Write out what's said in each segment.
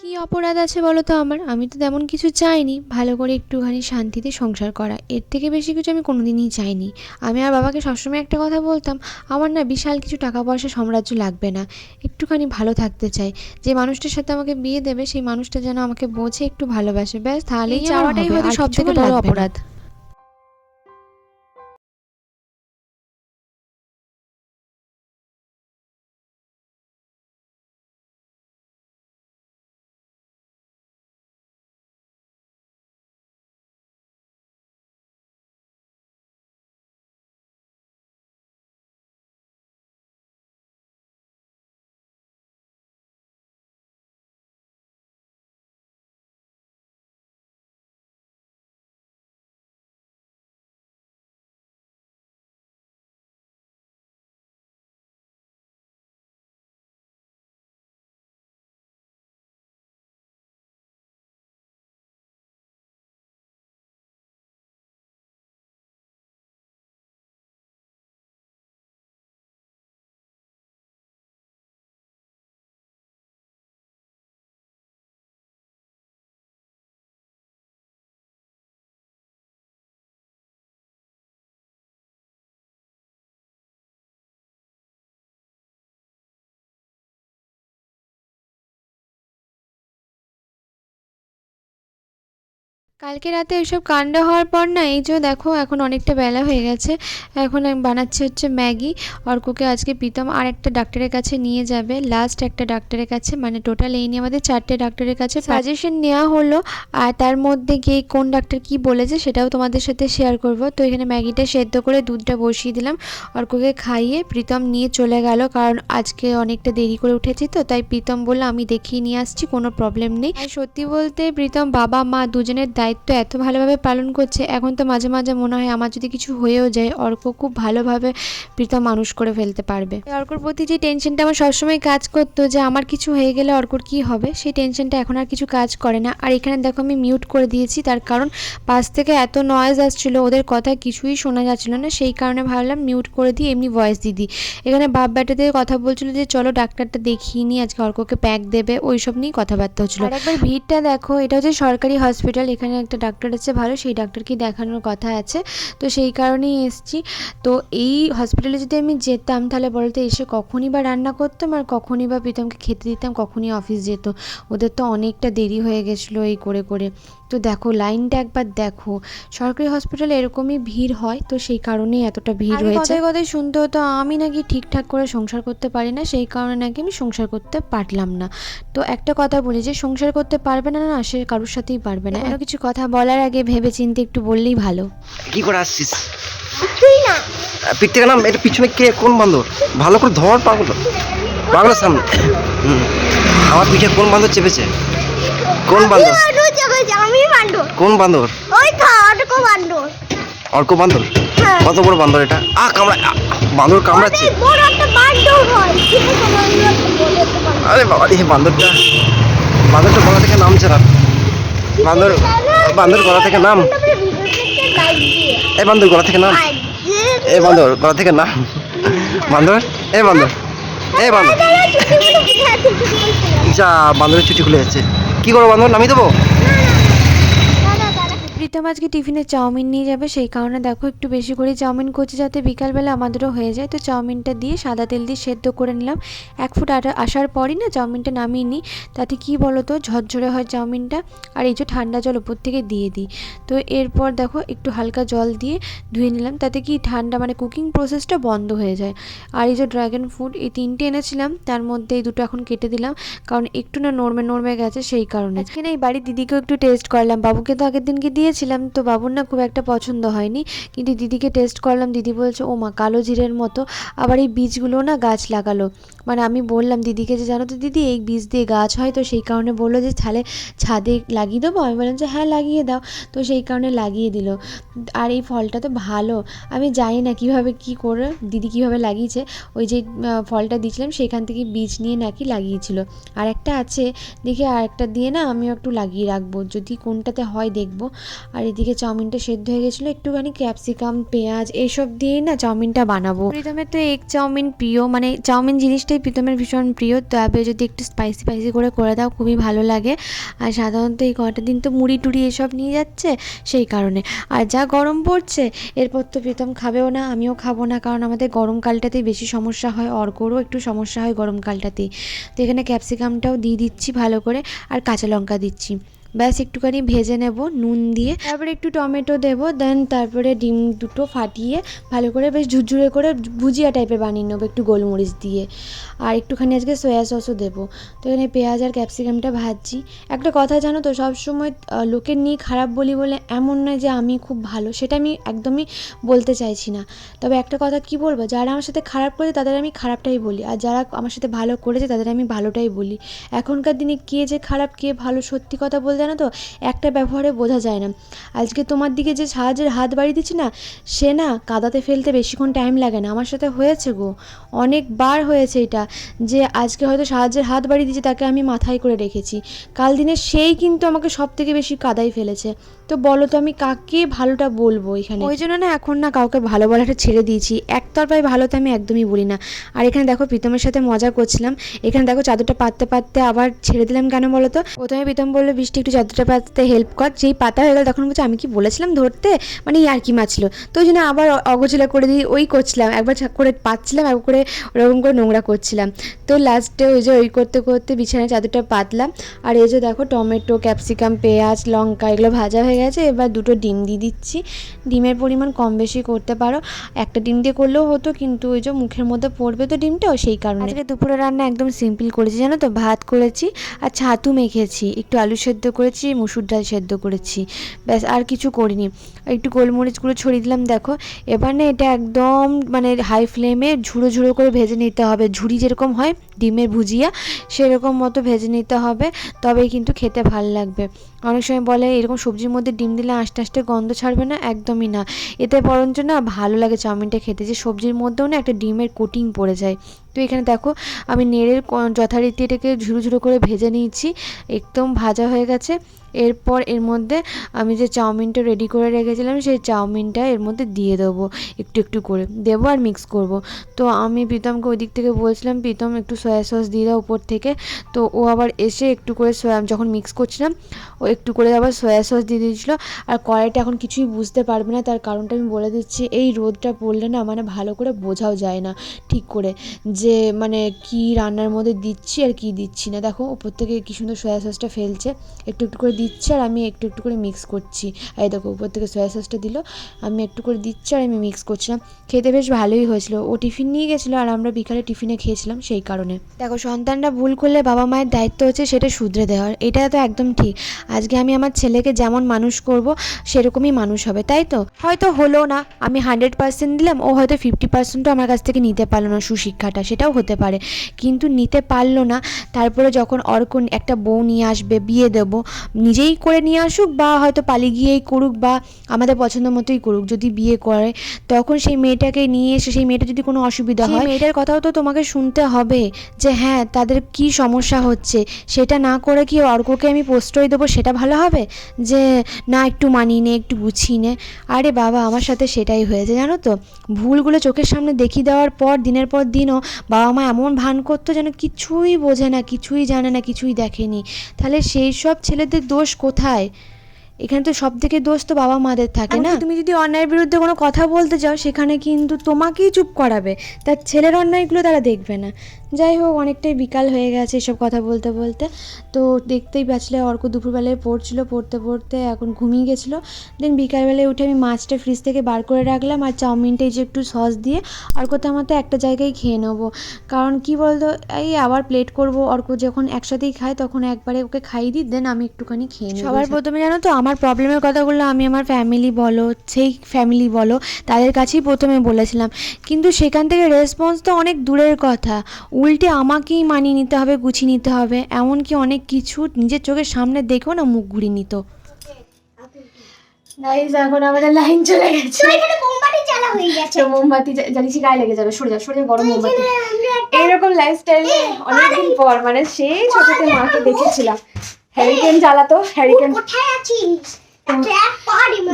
কী অপরাধ আছে বলো তো আমার? আমি তো তেমন কিছু চাইনি। ভালো করে একটুখানি শান্তিতে সংসার করা। এর থেকে বেশি কিছু আমি কোনোদিনই চাইনি। আমি আর বাবাকে সবসময় একটা কথা বলতাম আমার না বিশাল কিছু টাকা পয়সা সাম্রাজ্য লাগবে না। একটুখানি ভালো থাকতে চাই। যে মানুষটার সাথে আমাকে বিয়ে দেবে সেই মানুষটা যেন আমাকে বোঝে একটু ভালোবাসে। ব্যাস তাহলেই চাওয়াটাই হয়তো সব থেকে বড়। অপরাধ। কালকে রাতে ওইসব কাণ্ড হওয়ার পর না, এই যে দেখো, এখন অনেকটা বেলা হয়ে গেছে। এখন আমি বানাচ্ছি হচ্ছে ম্যাগি। অর্ককে আজকে প্রীতম আর একটা ডাক্তারের কাছে নিয়ে যাবে। লাস্ট একটা ডাক্তারের কাছে মানে টোটাল এই নিয়ে আমাদের চারটে ডাক্তারের কাছে সাজেশন নেওয়া হলো, আর তার মধ্যে গিয়ে কোন ডাক্তার কি বলেছে সেটাও তোমাদের সাথে শেয়ার করব। তো এখানে ম্যাগিটা সেদ্ধ করে দুধটা বসিয়ে দিলাম। অর্ককে খাইয়ে প্রীতম নিয়ে চলে গেল, কারণ আজকে অনেকটা দেরি করে উঠেছি তো, তাই প্রীতম বলল, আমি দেখিয়ে নিয়ে আসছি, কোনো প্রবলেম নেই। সত্যি বলতে প্রীতম বাবা মা দুজনের দায়িত্ব এত ভালোভাবে পালন করছে এখন তো মাঝে মাঝে মনে হয় আমার যদি কিছু হয়েও যায় অর্ক খুব ভালোভাবে প্রীতম মানুষ করে ফেলতে পারবে। অর্কর প্রতি যে টেনশনটা আমার সবসময় কাজ করতো যে আমার কিছু হয়ে গেলে অর্কর কি হবে সেই টেনশনটা এখন আর কিছু কাজ করে না। আর এখানে দেখো আমি মিউট করে দিয়েছি তার কারণ পাশ থেকে এত নয়েজ আসছিল ওদের কথা কিছুই শোনা যাচ্ছিল না সেই কারণে ভাবলাম মিউট করে দিই এমনি ভয়েস দিদি এখানে বাপ ব্যাটাদের কথা বলছিল যে চলো ডাক্তারটা দেখিয়ে নিই আজকে অর্ককে প্যাক দেবে। ওই সব নিয়েই কথাবার্তা হচ্ছিল। একবার ভিড়টা দেখো এটা হচ্ছে সরকারি হসপিটাল এখানে একটা ডাক্তার আছে ভালো, সেই ডাক্তারকেই দেখানোর কথা আছে। তো সেই কারণেই এসছি। তো এই হসপিটালে যদি আমি যেতাম, তাহলে বলতে এসে কখনই বা রান্না করতাম আর কখনই বা প্রীতমকে খেতে দিতাম, কখনই অফিস যেত। ওদের তো অনেকটা দেরি হয়ে গেছিল এই করে করে। তো দেখো লাইনটা একবার দেখো। সরকারি হসপিটালে এরকমই ভিড় হয় তো সেই কারণেই এতটা ভিড় হয়েছে কথায় কথায় শুনতে হতো আমি নাকি ঠিকঠাক করে সংসার করতে পারি না সেই কারণে নাকি আমি সংসার করতে পারলাম না। তো একটা কথা বলি যে সংসার করতে পারবে না না সে কারোর সাথেই পারবে না। কোনো কিছু কথা বলার আগে ভেবে চিন্তে একটু বললেই ভালো। কি করে আসছিস? তুই পিক থেকে নাম এটা পিছনে কে কোন বান্দর ভালো করে ধর পাগল। পাগলের সামনে। হুম। আমার পিঠে কোন বান্দর চেপেছে? কোন বান্দর বান্ডর চেপেছে আমি বান্ডর কোন বান্দর? ওই তো অর্ক বান্দর। হ্যাঁ। কত বড় বান্দর এটা? আ কামড়া বান্দর কামড়াচ্ছে। বড় একটা বান্ডর হয়। আরে বাবা রে বান্দরটা বান্দরটা গলা থেকে নামছে না। বান্দর বান্দর গলা থেকে নাম। লাইক দিয়ে এ বান্দর গলা থেকে নাম। এ বান্দর গলা থেকে নাম। বান্দর এ বান্দর এ বান্দর। যা বান্দরের ছুটি খুলে যাচ্ছে। কি করব বান্দর নামিয়ে দেবো? প্রীতম আজকে টিফিনে চাউমিন নিয়ে যাবে, সেই কারণে দেখো একটু বেশি করে চাউমিন করছি যাতে বিকালবেলা আমাদেরও হয়ে যায়। তো চাউমিনটা দিয়ে সাদা তেল দিয়ে সেদ্ধ করে নিলাম। এক ফুট আটা আসার পরই না চাউমিনটা নামিয়ে নিই। তাতে কি বলো তো ঝরঝরে হয় চাউমিনটা। আর এই যে ঠান্ডা জল উপর থেকে দিয়ে দিই। তো এরপর দেখো একটু হালকা জল দিয়ে ধুয়ে নিলাম। তাতে কি ঠান্ডা মানে কুকিং প্রসেসটা বন্ধ হয়ে যায়। আর এই যে ড্রাগন ফ্রুট এই তিনটে এনেছিলাম, তার মধ্যে এই দুটো এখন কেটে দিলাম। কারণ একটু না নরমে নরমে গেছে সেই কারণে। আজকে না এই বাড়ির দিদিকেও একটু টেস্ট করলাম। বাবুকে তো আগের দিনকে দিয়েছিলাম তো বাবুর না খুব একটা পছন্দ হয়নি। কিন্তু দিদিকে টেস্ট করলাম, দিদি বলছে ও মা কালো জিরের মতো। আবার এই বীজগুলো না গাছ লাগালো। মানে আমি বললাম দিদিকে যে, জানো তো দিদি, এই বীজ দিয়ে গাছ হয় তো সেই কারণে বলল যে, তাহলে ছাদে লাগিয়ে দেবো? আমি বললাম যে হ্যাঁ লাগিয়ে দাও। তো সেই কারণে লাগিয়ে দিল। আর এই ফলটা তো ভালো। আমি জানি না কীভাবে কি করে, দিদি কীভাবে লাগিয়েছে। ওই যে ফলটা দিয়েছিলাম, সেখান থেকে বীজ নিয়ে নাকি লাগিয়েছিল। আর একটা আছে, দেখি আর একটা দিয়ে না আমিও একটু লাগিয়ে রাখব। যদি কোনটাতে হয় দেখব। আর এদিকে চাউমিনটা সেদ্ধ হয়ে গেছিল, একটুখানি ক্যাপসিকাম, পেঁয়াজ এইসব দিয়েই না চাউমিনটা বানাবো। প্রীতমের তো এগ চাউমিন প্রিয় মানে চাউমিন জিনিসটাই প্রীতমের ভীষণ প্রিয় তবে যদি একটু স্পাইসি স্পাইসি করে করে দাও, খুবই ভালো লাগে। আর সাধারণত এই কটা দিন তো মুড়ি টুড়ি এসব নিয়ে যাচ্ছে, সেই কারণে। আর যা গরম পড়ছে, এরপর তো প্রীতম খাবেও না, আমিও খাব না, কারণ আমাদের গরমকালটাতেই বেশি সমস্যা হয়, অর্করও একটু সমস্যা হয় গরমকালটাতেই তো এখানে ক্যাপসিকামটাও দিয়ে দিচ্ছি ভালো করে, আর কাঁচা লঙ্কা দিচ্ছি। ব্যাস একটুখানি ভেজে নেব, নুন দিয়ে। তারপরে একটু টমেটো দেবো, দেন তারপরে ডিম দুটো ফাটিয়ে ভালো করে বেশ ঝুরঝুরে করে ভুজিয়া টাইপের বানিয়ে নেব একটু গোলমরিচ দিয়ে। আর একটুখানি আজকে সয়া সসও দেবো। তো এখানে পেঁয়াজ আর ক্যাপসিকামটা ভাজছি। একটা কথা জানো তো, সবসময় লোকের নিয়ে খারাপ বলি বলে এমন নয় যে আমি খুব ভালো, সেটা আমি একদমই বলতে চাইছি না। তবে একটা কথা কি বলব, যারা আমার সাথে খারাপ করেছে তাদের আমি খারাপটাই বলি, আর যারা আমার সাথে ভালো করেছে তাদের আমি ভালোটাই বলি। এখনকার দিনে কে যে খারাপ, কে ভালো, সত্যি কথা বলতে জানো তো? একটা ব্যবহারে বোঝা যায় না। আজকে তোমার দিকে যে সাহায্যের হাত বাড়িয়ে দিচ্ছি না, সে না কাদাতে ফেলতে বেশিক্ষণ টাইম লাগে না। আমার সাথে হয়েছে গো। অনেকবার হয়েছে এটা, যে আজকে হয়তো সাহায্যের হাত বাড়িয়ে দিচ্ছি তাকে আমি মাথায় করে রেখেছি। কাল দিনে সেই কিন্তু আমাকে সব থেকে বেশি কাদাই ফেলেছে। তো বলো তো আমি কাকে ভালোটা বলব এখানে? ওই জন্য না এখন না কাউকে ভালো বলাটা ছেড়ে দিয়েছি। একতরফায় ভালো তো আমি একদমই বলি না। আর এখানে দেখো প্রীতমের সাথে মজা করছিলাম। এখানে দেখো চাদরটা পাততে পাততে আবার ছেড়ে দিলাম কেন বলো তো? প্রথমে প্রীতম বলল, বৃষ্টি, একটু চাদরটা পাততে হেল্প কর। যেই পাতা হয়ে গেল তখন বলছে, আমি কি বলেছিলাম ধরতে? মানে আর কি মাছলো তো ওই জন্য আবার অগোছলা করে দিই ওই করছিলাম। একবার করে পাচ্ছিলাম, একবার করে ওরকম করে নোংরা করছিলাম। তো লাস্টে ওই যে ওই করতে করতে বিছানায় চাদরটা পাতলাম। আর এই যে দেখো টমেটো ক্যাপসিকাম পেঁয়াজ, লঙ্কা, এগুলো ভাজা হয়ে গেছে, এবার দুটো ডিম দিয়ে দিচ্ছি। ডিমের পরিমাণ কম বেশি করতে পারো। একটা ডিম দিয়ে করলেও হতো, কিন্তু ওই যে মুখের মধ্যে পড়বে তো ডিমটাও সেই কারণে। আজকে দুপুরে রান্না একদম সিম্পল করেছি, জানো তো? ভাত করেছি আর ছাতু মেখেছি। একটু আলু সেদ্ধ করেছি, মুসুর ডাল সেদ্ধ করেছি। ব্যাস, আর কিছু করিনি। একটু গোলমরিচগুলো ছড়িয়ে দিলাম, দেখো। এবার না, এটা একদম মানে হাই ফ্লেমে ঝুড়ো ঝুড়ো করে ভেজে নিতে হবে। ঝুড়ি যেরকম হয়, ডিমের ভুজিয়া, সেরকম মতো ভেজে নিতে হবে। তবেই কিন্তু খেতে ভালো লাগবে। অনেক সময় বলে, এরকম সবজির মধ্যে ডিম দিলে আস্তে আস্তে গন্ধ ছাড়বে না? একদমই না। এতে বরঞ্চ না ভালো লাগে চাউমিনটা খেতে। যে সবজির মধ্যেও না একটা ডিমের কোটিং পড়ে যায়। তো এখানে দেখো, আমি নেড়ের যথারীতি এটাকে ঝুড়ো ঝুড়ো করে ভেজে নিয়েছি। একদম ভাজা হয়ে গেছে। এরপর এর মধ্যে আমি যে চাউমিনটা রেডি করে রেখেছিলাম, সেই চাউমিনটা এর মধ্যে দিয়ে দেবো, একটু একটু করে। দেবো আর মিক্স করব। তো আমি প্রীতমকে ওই দিক থেকে বলছিলাম, প্রীতম, একটু সয়া সস দিয়ে দাও উপর থেকে। তো ও আবার এসে একটু করে সয়া যখন মিক্স করছিলাম, ও একটু করে আবার সয়া সস দিয়ে দিয়েছিলো। আর কড়াইটা এখন কিছুই বুঝতে পারবে না, তার কারণটা আমি বলে দিচ্ছি, এই রোদটা পড়লে না মানে ভালো করে বোঝাও যায় না ঠিক করে, যে মানে কি রান্নার মধ্যে দিচ্ছি আর কি দিচ্ছি না। দেখো, উপর থেকে কি সুন্দর সয়া সসটা ফেলছে, একটু একটু করে দিচ্ছে আর আমি একটু একটু করে মিক্স করছি। আর দেখো, উপর থেকে সয়া সসটা দিল, আমি একটু করে দিচ্ছি আর আমি মিক্স করছিলাম। খেতে বেশ ভালোই হয়েছিল। ও টিফিন নিয়ে গেছিল আর আমরা বিকালে টিফিনে খেয়েছিলাম সেই কারণে। দেখো, সন্তানরা ভুল করলে বাবা মায়ের দায়িত্ব হচ্ছে সেটা শুধরে দেওয়ার। এটা তো একদম ঠিক। আজকে আমি আমার ছেলেকে যেমন মানুষ করব, সেরকমই মানুষ হবে, তাই তো? হয়তো হলো না। আমি হান্ড্রেড পার্সেন্ট দিলাম, ও হয়তো ফিফটি পার্সেন্টও আমার কাছ থেকে নিতে পারল না সুশিক্ষাটা, সেটাও হতে পারে। কিন্তু নিতে পারল না। তারপরে যখন অর্ক একটা বউ নিয়ে আসবে, বিয়ে দেবো নিজেই করে নিয়ে আসুক বা হয়তো পালিয়ে গিয়েই করুক বা আমাদের পছন্দ মতোই করুক যদি বিয়ে করে তখন সেই মেয়েটাকে নিয়ে এসে সেই মেয়েটা যদি কোনো অসুবিধা হয় মেয়েটার কথাও তো তোমাকে শুনতে হবে যে হ্যাঁ তাদের কি সমস্যা হচ্ছে সেটা না করে কি অর্ককে আমি প্রশ্রয় দেবো সেটা ভালো হবে? যে না একটু মানিয়ে নে একটু গুছিয়ে নে। আরে বাবা আমার সাথে সেটাই হয়েছে জানো তো? ভুলগুলো চোখের সামনে দেখিয়ে দেওয়ার পর দিনের পর দিনও বাবা মা এমন ভান করতো যেন কিছুই বোঝে না কিছুই জানে না কিছুই দেখেনি। তাহলে সেই সব ছেলেদের দোষ কোথায়? এখানে তো সব থেকে দোষ তো বাবা মাদের থাকে না? তুমি যদি অন্যায়ের বিরুদ্ধে কোনো কথা বলতে যাও সেখানে কিন্তু তোমাকেই চুপ করাবে। তার ছেলের অন্যায়গুলো তারা দেখবে না। যাই হোক, অনেকটাই বিকাল হয়ে গেছে এসব কথা বলতে বলতে। তো দেখতেই পাচ্ছিলে, অর্ক দুপুরবেলায় পড়ছিল, পড়তে পড়তে এখন ঘুমিয়ে গেছিল। দেন বিকালবেলায় উঠে আমি মাছটা ফ্রিজ থেকে বার করে রাখলাম আর চাউমিনটা এই যে একটু সস দিয়ে অর্কতে আমার তো একটা জায়গায় খেয়ে নেব। কারণ কি বলতো, এই আবার প্লেট করব, অর্ক যখন একসাথেই খায় তখন একবারে ওকে খাইয়ে দিই দেন আমি একটুখানি খেয়ে নিই সবার প্রথমে জানো তো, আমার প্রবলেমের কথাগুলো আমি আমার ফ্যামিলি বলো, সেই ফ্যামিলি বলো, তাদের কাছেই প্রথমে বলেছিলাম। কিন্তু সেখান থেকে রেসপন্স তো অনেক দূরের কথা। উল্টে আমাকেই মানিয়ে নিতে হবে গুছিয়ে নিতে হবে। এমনকি অনেক কিছু নিজের চোখের সামনে দেখেও না মুখ ঘুরিয়ে নিত। গাইজ এখন আমাদের লাইন চলে গেছে। মোমবাতি জ্বালা হয়ে গেছে। মোমবাতি জা- গায়ে লেগে যাবে? সরে যা সরে গরম মোমবাতি। এইরকম লাইফস্টাইল অনেকদিন পর মানে সেই ছোটতে মাকে দেখেছিলাম। হ্যারিকেন জ্বালাতো হ্যারিকেন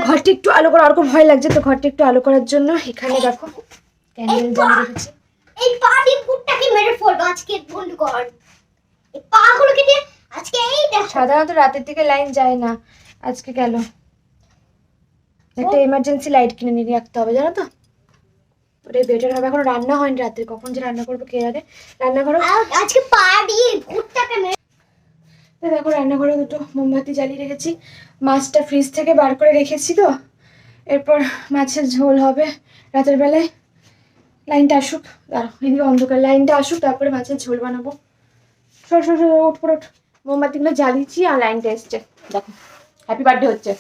ঘরটা একটু আলো করা ওরকম ভয় লাগছে তো ঘরটা একটু আলো করার জন্য। এখানে দেখো ক্যান্ডেল জ্বালিয়ে রেখেছি এই পাটি ফুটটাকে মেরে ফেলব আজকে বন্ধুগণ এই পাগুলোকে দিয়ে আজকে এই দেখো। সাধারণত রাতের দিকে লাইন যায় না আজকে গেল। একটা এমার্জেন্সি লাইট কিনে নিয়ে রাখতে হবে জানো তো? ওটাই বেটার হবে এখন রান্না হয়নি রাত্রে কখন যে রান্না করব কে জানে? রান্নাঘরও আর আজকে পাড়ি ফুটটাকে মেরে তো দেখো রান্নাঘরে দুটো মোমবাতি জ্বালিয়ে রেখেছি। মাছটা ফ্রিজ থেকে বার করে রেখেছি তো। এরপর মাছের ঝোল হবে রাতের বেলায়। লাইনটা আসুক, দাঁড়াও, এদিকে অন্ধকার, লাইনটা আসুক, তারপরে মাছের ঝোল বানাবো। সর সর সর উঠ পড় উঠ মোমবাতিগুলো জ্বালিয়েছি আর লাইনটা এসছে। দেখো হ্যাপি বার্থডে হচ্ছে।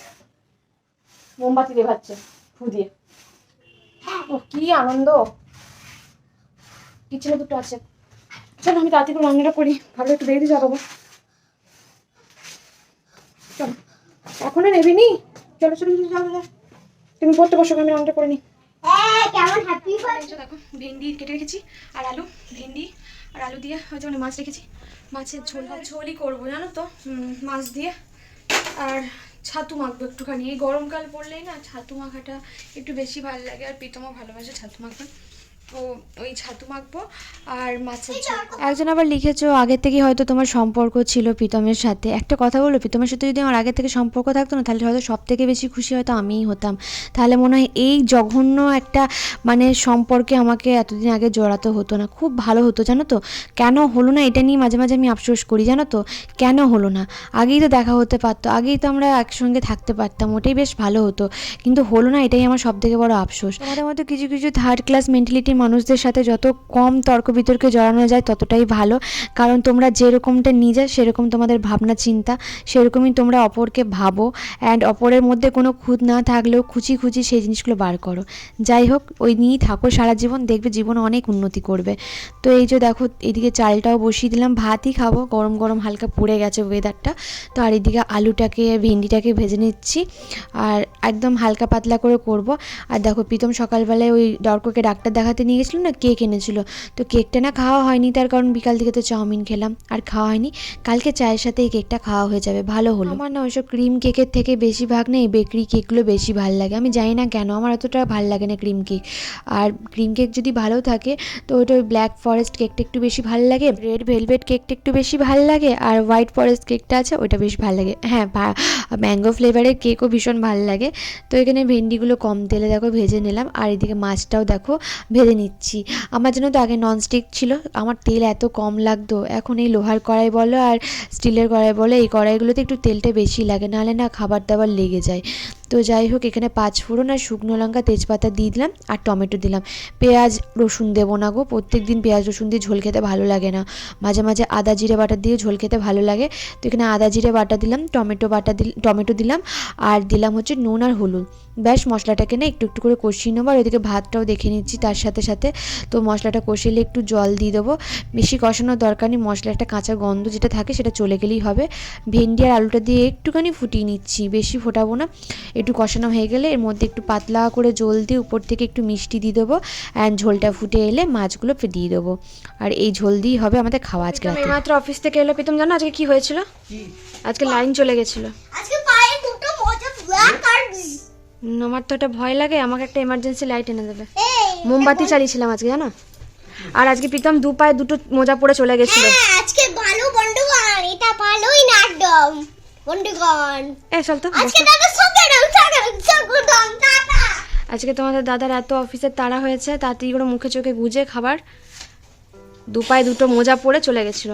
মোমবাতি দেখাচ্ছে ফু দিয়ে। ও, কি আনন্দ। কিচেনে দুটো আছে। চলো, আমি তাড়াতাড়ি রান্নাটা করি। ভালো একটু দেরিতে যাব চলো, এখনও নেবিনি? চলো চলো চলো চলো। তুমি পড়তে বসো, আমি রান্নাটা করে নিই হ্যাঁ কেমন হ্যাপি বার্থডে দেখো, ভেন্ডি কেটে রেখেছি, আর আলু, ভেন্ডি আর আলু দিয়ে যেমন মাছ রেখেছি। মাছের ঝোল ঝোলই করব, জানো তো? মাছ দিয়ে। আর ছাতু মাখবো একটুখানি। এই গরমকাল পড়লেই না, ছাতু মাখাটা একটু বেশি ভালো লাগে, আর প্রীতমও ভালোবাসে ছাতু মাখা। ওই ছাতু মাখবো আর মাছের ঝোল। একজন আবার লিখেছো আগে থেকে হয়তো তোমার সম্পর্ক ছিল প্রীতমের সাথে। একটা কথা বলো প্রীতমের সাথে যদি আমার আগে থেকে সম্পর্ক থাকতো না তাহলে হয়তো সব থেকে বেশি খুশি হয়তো আমিই হতাম। তাহলে মনে হয় এই জঘন্য একটা মানে সম্পর্কে আমাকে এতদিন আগে জড়াতে হতো না। খুব ভালো হতো জানো তো? কেন হলো না? এটা নিয়ে মাঝে মাঝে আমি আফসোস করি জানো তো? কেন হলো না? আগেই তো দেখা হতে পারতো আগেই তো আমরা একসঙ্গে থাকতে পারতাম ওটাই বেশ ভালো হতো। কিন্তু হলো না এটাই আমার সব থেকে বড় আফসোস। আমাদের মতো কিছু কিছু থার্ড ক্লাস মেন্টালিটির মানুষদের সাথে যত কম তর্ক বিতর্কে জড়ানো যায় ততটাই ভালো। কারণ তোমরা যেরকমটা নিজে, সেরকম তোমাদের ভাবনা, চিন্তা, সেরকমই তোমরা অপরকে ভাবো। অ্যান্ড অপরের মধ্যে কোনো খুঁত না থাকলেও খুচি খুচি সেই জিনিসগুলো বার করো। যাই হোক, ওই নিয়েই থাকো সারা জীবন, দেখবে জীবনে অনেক উন্নতি করবে। তো এই যে দেখো, এদিকে চালটাও বসিয়ে দিলাম, ভাতই খাব, গরম গরম হালকা পুড়ে গেছে ওয়েদারটা তো আর এদিকে আলুটাকে, ভেন্ডিটাকে ভেজে নিচ্ছি। আর একদম হালকা পাতলা করে করব। আর দেখো, প্রীতম সকালবেলায় ওই ডর্কোকে ডাক্তার দেখাতে নিয়ে গেছিল না কেক এনেছিল। তো কেকটা না খাওয়া হয়নি, তার কারণ বিকাল থেকে তো চাউমিন খেলাম। আর খাওয়া হয়নি, কালকে চায়ের সাথে এই কেকটা খাওয়া হয়ে যাবে, ভালো হলো। আমার না ওইসব ক্রিম কেকের থেকে বেশিরভাগ না এই বেকারি কেকগুলো বেশি ভালো লাগে। আমি জানি না কেন, আমার অতটা ভালো লাগে না ক্রিম কেক। আর ক্রিম কেক যদি ভালো থাকে, তো ওইটা ওই ব্ল্যাক ফরেস্ট কেকটা একটু বেশি ভালো লাগে, রেড ভেলভেট কেকটা একটু বেশি ভালো লাগে, আর হোয়াইট ফরেস্ট কেকটা আছে, ওইটা বেশ ভালো লাগে। হ্যাঁ ম্যাঙ্গো ফ্লেভারের কেকও ভীষণ ভালো লাগে। তো এখানে ভেন্ডিগুলো কম তেলে দেখো, ভেজে নিলাম। আর এদিকে মাছটাও দেখো, ভেজে নিচ্ছি। আমার জন্য তো আগে ননস্টিক ছিল, আমার তেল এত কম লাগতো। এখন এই লোহার কড়াই বলো আর স্টিলের কড়াই বলো, এই কড়াইগুলোতে একটু তেলটা বেশি লাগে, নাহলে না খাবার দাবার লেগে যায়। তো যাই হোক, এখানে পাঁচ ফোড়ন আর শুকনো লঙ্কা, তেজপাতা দিয়ে দিলাম আর টমেটো দিলাম। পেঁয়াজ, রসুন দেবো না গো প্রত্যেক দিন পেঁয়াজ, রসুন দিয়ে ঝোল খেতে ভালো লাগে না। মাঝে মাঝে আদা জিরে বাটা দিয়ে ঝোল খেতে ভালো লাগে। তো এখানে আদা জিরে বাটা দিলাম, টমেটো বাটা দিল, টমেটো দিলাম আর দিলাম হচ্ছে নুন আর হলুদ। ব্যাস, মশলাটাকে না একটু একটু করে কষিয়ে নেব আর ওইদিকে ভাতটাও দেখে নিচ্ছি তার সাথে সাথে। তো মশলাটা কষিয়ে একটু জল দিয়ে দেবো। বেশি কষানোর দরকার নেই, মশলা একটা কাঁচা গন্ধ যেটা থাকে সেটা চলে গেলেই হবে। ভেন্ডি আর আলুটা দিয়ে একটুখানি ফুটিয়ে নিচ্ছি, বেশি ফোটাবো না। একটু কষানো হয়ে গেলে এর মধ্যে একটু পাতলা করে জল দিয়ে উপর থেকে একটু মিষ্টি দিয়ে দেবো অ্যান্ড ঝোলটা ফুটে এলে মাছগুলো দিয়ে দেবো। আর এই ঝোল দিয়েই হবে আমাদের খাওয়া আজকে রাতে। মাত্র অফিস থেকে এলো প্রীতম জানো আজকে কি হয়েছিল? আজকে লাইন চলে গেছিল। আজকে পায়ে দুটো মজা ব্ল্যাক আর উম, আমার তো এটা ভয় লাগে আমাকে একটা এমার্জেন্সি লাইট এনে দেবে। মোমবাতি চালিয়েছিলাম আজকে জানো? আর আজকে প্রীতম দু পায়ে দুটো মোজা পরে চলে গেছিল। হ্যাঁ আজকে ভালো বন্ধুগণ এটা ভালোই না একদম বন্ধুগণ। এ চল তো আজকে দাদা আজকে তোমাদের দাদার এত অফিসের তাড়া হয়েছে, তাড়াতাড়ি করে মুখে চোখে গুজে খাবার। দু পায়ে দুটো মোজা পরে চলে গেছিল।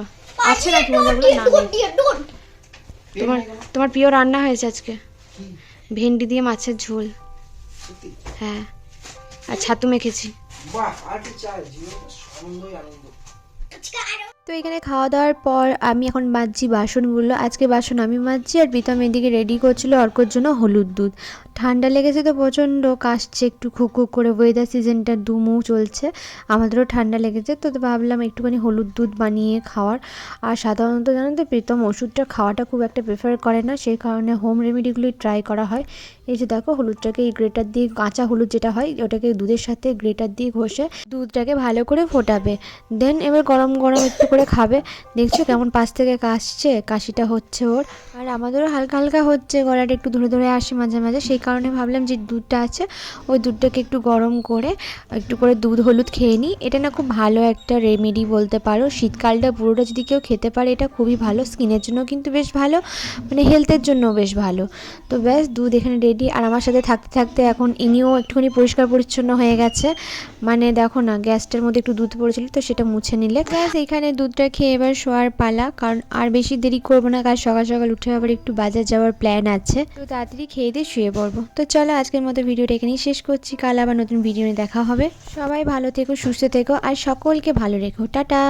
আছে মোজাগুলো? না তোমার তোমার প্রিয় রান্না হয়েছে আজকে? ভেন্ডি দিয়ে মাছের ঝোল। হ্যাঁ। আর ছাতু মেখেছি। বাহ, আর কি চাই জীবন আনন্দ। তো এখানে খাওয়া দাওয়ার পর আমি এখন মাজছি বাসনগুলো আজকে বাসন আমি মাজছি আর প্রীতম এদিকে রেডি করছিল অর্কর জন্য হলুদ দুধ। ঠান্ডা লেগেছে তো প্রচণ্ড, কাশছে একটু খুক করে ওয়েদার সিজনটা দুমু চলছে, আমাদেরও ঠান্ডা লেগেছে তো ভাবলাম একটুখানি হলুদ দুধ বানিয়ে খাওয়ার। আর সাধারণত জানো তো প্রীতম ওষুধটা খাওয়াটা খুব একটা প্রেফার করে না, সেই কারণে হোম রেমেডিগুলোই ট্রাই করা হয়। এই যে দেখো হলুদটাকে এই গ্রেটার দিয়ে, কাঁচা হলুদ যেটা হয়, ওটাকে দুধের সাথে গ্রেটার দিয়ে ঘষে দুধটাকে ভালো করে ফোটাবে। দেন এবার গরম গরম একটু করে খাবে। দেখছ কেমন পাশ থেকে কাশছে, কাশিটা হচ্ছে ওর। আর আমাদেরও হালকা হালকা হচ্ছে, গলাটা একটু ধরে ধরে আসে মাঝে মাঝে, সেই কারণে ভাবলাম যে দুধটা আছে, ওই দুধটাকে একটু গরম করে একটু করে দুধ হলুদ খেয়ে নিই। এটা না খুব ভালো একটা রেমেডি বলতে পারো। শীতকালটা পুরোটা যদি কেউ খেতে পারে, এটা খুবই ভালো। স্কিনের জন্য কিন্তু বেশ ভালো মানে হেলথের জন্য বেশ ভালো। তো ব্যাস, দুধ এখানে রেডি আর আমার সাথে থাকতে থাকতে এখন ইনিও একটুখানি পরিষ্কার পরিচ্ছন্ন হয়ে গেছে। মানে দেখো না, গ্যাসটার মধ্যে একটু দুধ পড়েছিল, তো সেটা মুছে নিলে। ব্যাস, এখানে দুধটা খেয়ে এবার শোয়ার পালা। কারণ আর বেশি দেরি করব না, কারণ সকাল সকাল উঠে আবার একটু বাজার যাওয়ার প্ল্যান আছে। তো তাড়াতাড়ি খেয়ে দিয়ে শুয়ে পড়ব। তো চলো আজকের মতো ভিডিওটা এখানেই শেষ করছি। কাল আবার নতুন ভিডিও নিয়ে দেখা হবে। সবাই ভালো থেকো, সুস্থ থেকো, আর সকলকে ভালো রেখো। টাটা!